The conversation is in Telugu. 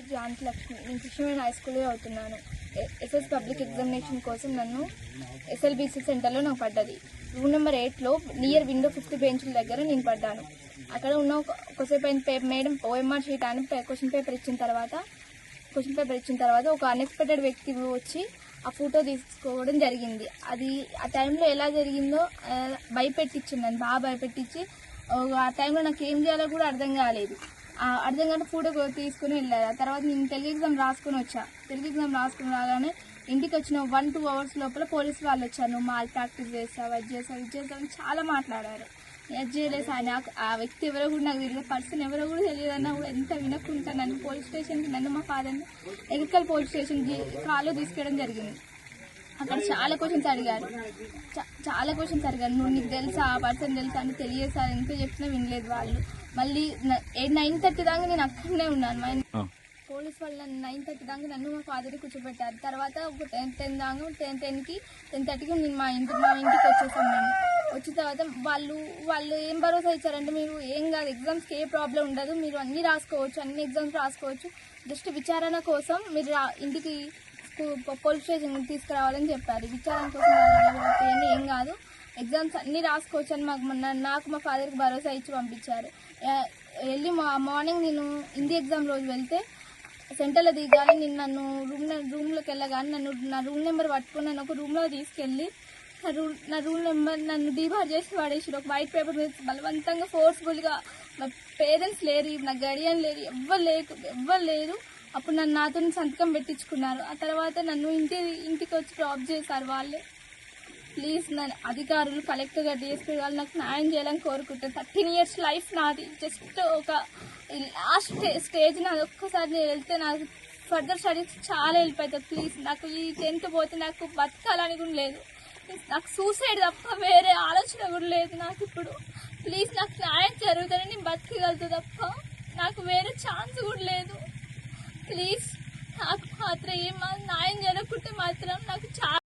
జాంతి లక్ష్మి నేను కృష్ణవేణి హై స్కూల్లో అవుతున్నాను. ఎస్ఎస్ పబ్లిక్ ఎగ్జామినేషన్ కోసం నన్ను ఎస్ఎల్బిసి సెంటర్లో నాకు పడ్డది. రూమ్ నెంబర్ ఎయిట్లో నియర్ విండో ఫిఫ్త్ బెంచ్ల దగ్గర నేను పడ్డాను. అక్కడ ఉన్న ఒక- ఒకసేపు అయిన పేపర్ మేడం ఓఎంఆర్ షీట్ అని క్వశ్చన్ పేపర్ ఇచ్చిన తర్వాత క్వశ్చన్ పేపర్ ఇచ్చిన తర్వాత ఒక అన్ఎక్స్పెక్టెడ్ వ్యక్తి వచ్చి ఆ ఫోటో తీసుకోవడం జరిగింది. అది ఆ టైంలో ఎలా జరిగిందో భయపెట్టించింది. నన్ను బాగా భయపెట్టించి ఆ టైంలో నాకు ఏం చేయాలో కూడా అర్థం కాలేదు. అర్థం కాని ఫోటో తీసుకుని వెళ్ళారు ఆ తర్వాత నేను తెలుగు ఎగ్జామ్ రాసుకొని వచ్చా. తెలుగు ఎగ్జామ్ రాసుకుని రాగానే ఇంటికి వచ్చిన వన్ టూ అవర్స్ లోపల పోలీస్ వాళ్ళు వచ్చారు. నువ్వు మాల్ ప్రాక్టీస్ చేస్తావు అది చేస్తావు ఇది చేస్తావు అని చాలా మాట్లాడారు. నేను అది చేయలేదు నాకు ఆ వ్యక్తి ఎవరో కూడా నాకు తెలియదు. పర్సన్ ఎవరో కూడా తెలియదు అన్నా కూడా ఎంత వినకుంటా నన్ను. పోలీస్ స్టేషన్కి నన్ను మా ఫాదర్ని ఎగ్రికల్ పోలీస్ స్టేషన్ కాల్లో తీసుకెళ్ళడం జరిగింది. అక్కడ చాలా క్వశ్చన్స్ అడిగారు. చా- చాలా క్వశ్చన్స్ అడిగారు. నువ్వు నీకు తెలుసా? ఆ పర్సన్ తెలుసా? అని తెలియదు సార్. ఎంత చెప్పినా వినలేదు వాళ్ళు. మళ్ళీ నైన్ థర్టీ దాకా నేను అక్కడనే ఉన్నాను. మా పోలీస్ వాళ్ళు నన్ను నైన్ థర్టీ దాకా నన్ను మా ఫాదర్ని కూర్చోబెట్టారు. తర్వాత ఒక టెన్ టెన్ దాకా టెన్ టెన్కి టెన్ థర్టీకి నేను మా ఇంటి మా ఇంటికి వచ్చేసాను నేను. వచ్చిన తర్వాత వాళ్ళు వాళ్ళు ఏం భరోసా ఇచ్చారంటే మీరు ఏం కాదు. ఎగ్జామ్స్కి ఏ ప్రాబ్లం ఉండదు. మీరు అన్నీ రాసుకోవచ్చు. అన్ని ఎగ్జామ్స్ రాసుకోవచ్చు. జస్ట్ విచారణ కోసం మీరు రా ఇంటికి పోలీస్ స్టేషన్ తీసుకురావాలని చెప్పారు. విచారణ కోసం ఏం కాదు. ఎగ్జామ్స్ అన్నీ రాసుకోవచ్చు అని మాకు నాకు మా ఫాదర్కి భరోసా ఇచ్చి పంపించారు. వెళ్ళి మా మార్నింగ్ నేను హిందీ ఎగ్జామ్ రోజు వెళ్తే సెంటర్లో దిగాలి నేను నన్ను రూమ్ రూమ్లోకి వెళ్ళగానే నన్ను నా రూమ్ నెంబర్ పట్టుకుని నన్ను ఒక రూమ్లో తీసుకెళ్ళి నా రూమ్ నా రూమ్ నెంబర్ నన్ను డీబార్ చేసి పడేసి ఒక వైట్ పేపర్ మీద బలవంతంగా ఫోర్స్ఫుల్గా నా పేరెంట్స్ లేరు నా గడియన్ లేరు ఎవ్వరు లేకు ఎవ్వరు లేరు. అప్పుడు నన్ను నాతో సంతకం పెట్టించుకున్నారు. ఆ తర్వాత నన్ను ఇంటి ఇంటికి వచ్చి డ్రాప్ చేశారు వాళ్ళే. ప్లీజ్ నన్ను అధికారులు కలెక్టర్ గారు డిఎస్పీ వాళ్ళు నాకు న్యాయం చేయాలని కోరుకుంటాను థర్టీన్ ఇయర్స్ లైఫ్ నాది. జస్ట్ ఒక లాస్ట్ స్టేజ్ నాది. ఒక్కసారి నేను వెళ్తే నాకు ఫర్దర్ స్టడీస్ చాలా హెల్ప్ అవుతుంది ప్లీజ్ నాకు ఈ టెన్త్ పోతే నాకు బతకాలని కూడా లేదు. నాకు సూసైడ్ తప్ప వేరే ఆలోచన కూడా లేదు నాకు ఇప్పుడు. ప్లీజ్ నాకు న్యాయం జరుగుతుందని నేను బతకగలుగుతా తప్ప నాకు వేరే ఛాన్స్ కూడా లేదు. ప్లీజ్ నాకు మాత్రం ఏం న్యాయం జరగకుంటే మాత్రం నాకు చాలా